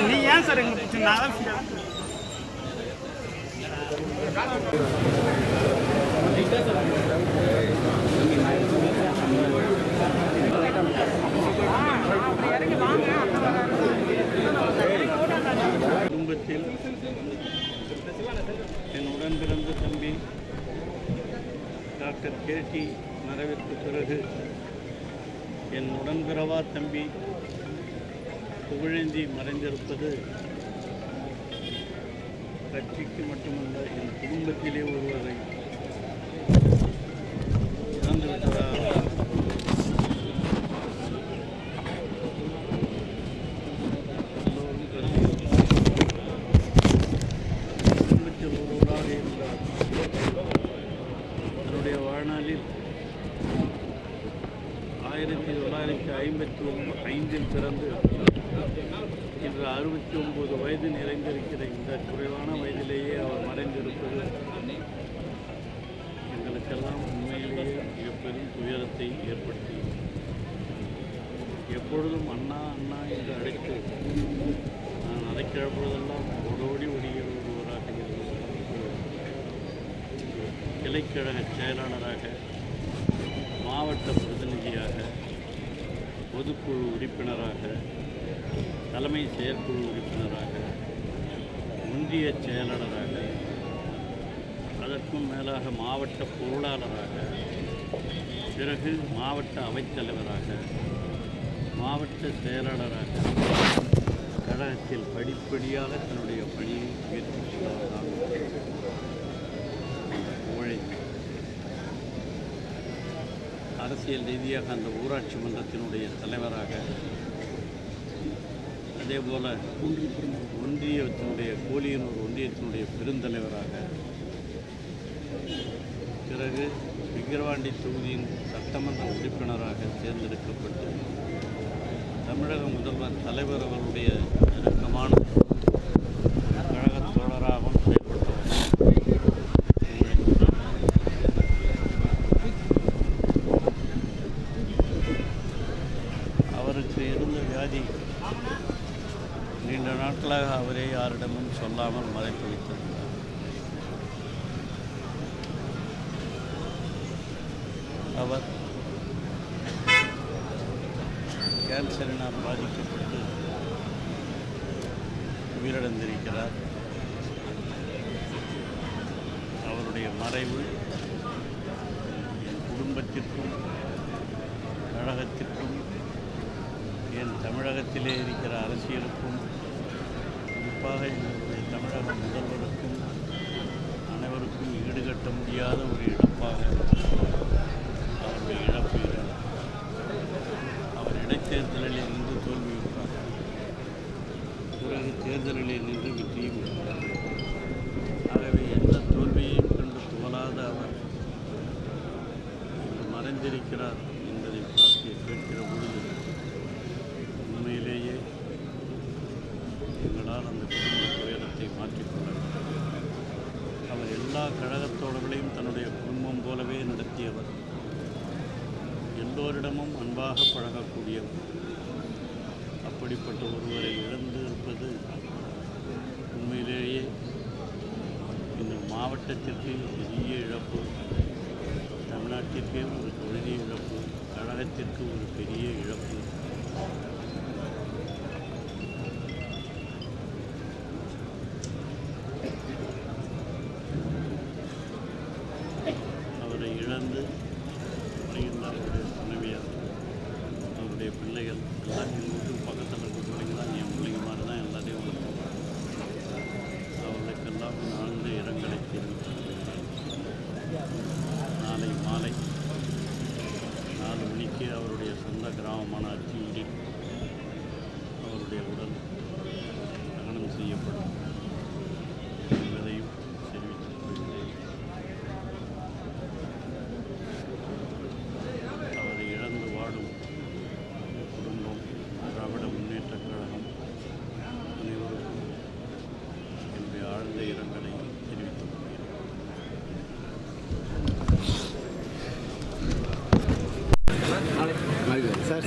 Sir நீ ஏன் sir எங்களுக்கு குடும்பத்தில் என் உடன் பிறந்த தம்பி டாக்டர் கேடி மறைவிற்கு பிறகு என் உடன்பிறவா தம்பி புகழேந்தி மறைந்திருப்பது கட்சிக்கு மட்டுமல்ல என் குடும்பத்திலே ஒருவரை தொள்ளாயிரத்தி ஐம்பத்தி ஒன்பது ஐந்தில் பிறந்து இன்று அறுபத்தி ஒன்பது வயது நிறைந்திருக்கிற இந்த குறைவான வயதிலேயே அவர் மறைந்திருப்பது எங்களுக்கெல்லாம் உண்மையிலேயே மிகப்பெரும் துயரத்தை ஏற்படுத்தி எப்பொழுதும் அண்ணா அண்ணா என்று அழைத்து நான் அழைக்கிற பொழுதெல்லாம் ஓடோடி ஒடிகிற ஒருவராக இருந்தார் கிளைக்கழக செயலாளராக மாவட்ட பொதுக்குழு உறுப்பினராக தலைமை செயற்குழு உறுப்பினராக ஒன்றிய செயலாளராக அதற்கும் மேலாக மாவட்ட பொருளாளராக பிறகு மாவட்ட அவைத்தலைவராக மாவட்ட செயலாளராக கழகத்தில் படிப்படியாக தன்னுடைய பணியை உயர்த்தி கொண்டவர்தான் உழைப்பு அரசியல் ரீதியாக அந்த ஊராட்சி மன்றத்தினுடைய தலைவராக அதேபோல் ஒன்றியத்தினுடைய கோலியனூர் ஒன்றியத்தினுடைய பெருந்தலைவராக பிறகு விக்கிரவாண்டி தொகுதியின் சட்டமன்ற உறுப்பினராக தேர்ந்தெடுக்கப்பட்டு தமிழக முதல்வர் தலைவர் அவருடைய வியாதி நீண்ட நாட்களாக அவரே யாரிடமும் சொல்லாமல் மறைத்து வைத்திருந்தார் அவர் கேன்சரினால் பாதிக்கப்பட்டு உயிரிழந்திருக்கிறார். அவருடைய மறைவு என் குடும்பத்திற்கும் கழகத்திற்கும் என் தமிழகத்திலே இருக்கிற அரசியலுக்கும் குறிப்பாக எங்களுடைய தமிழக முதல்வருக்கும் அனைவருக்கும் ஈடுகட்ட முடியாத ஒரு இழப்பாக அவருடைய இழப்பு அவர் இடைத்தேர்தலில் நின்று தோல்வியுற்றார் பிறகு தேர்தலில் நின்று வெற்றியும் ஆகவே எந்த தோல்வியையும் கண்டு துவலாத அவர் மறைந்திருக்கிறார் என்பதை பார்த்து கேட்கிற பொழுது உண்மையிலேயே எங்களால் அந்த குடும்ப துயரத்தை மாற்றிக்கொள்ள வேண்டும். அவர் எல்லா கழகத்தோழர்களையும் தன்னுடைய குடும்பம் போலவே நடத்தியவர். எல்லோரிடமும் அன்பாக பழகக்கூடியவர். அப்படிப்பட்ட ஒருவரை இழந்து இருப்பது உண்மையிலேயே இந்த மாவட்டத்திற்கு பெரிய இழப்பு. தமிழ்நாட்டிற்கே ஒரு பெரிய இழப்பு. கழகத்திற்கு ஒரு பெரிய இழப்பு அவரை இழந்து வருகின்ற அவருடைய துணைவியார் அவருடைய பிள்ளைகள் எல்லாம் எங்கள் பக்கத்தில் இருக்க பிள்ளைங்க தான் என் பிள்ளைங்க மாதிரி தான் எல்லாத்தையும் வளர்க்கும் அவர்களுக்கெல்லாம் ஆழ்ந்த இரங்கலை தெரிவித்துள்ளேன் நாளை மாலை நாலு மணிக்கு அவருடைய சொந்த கிராமமான సార్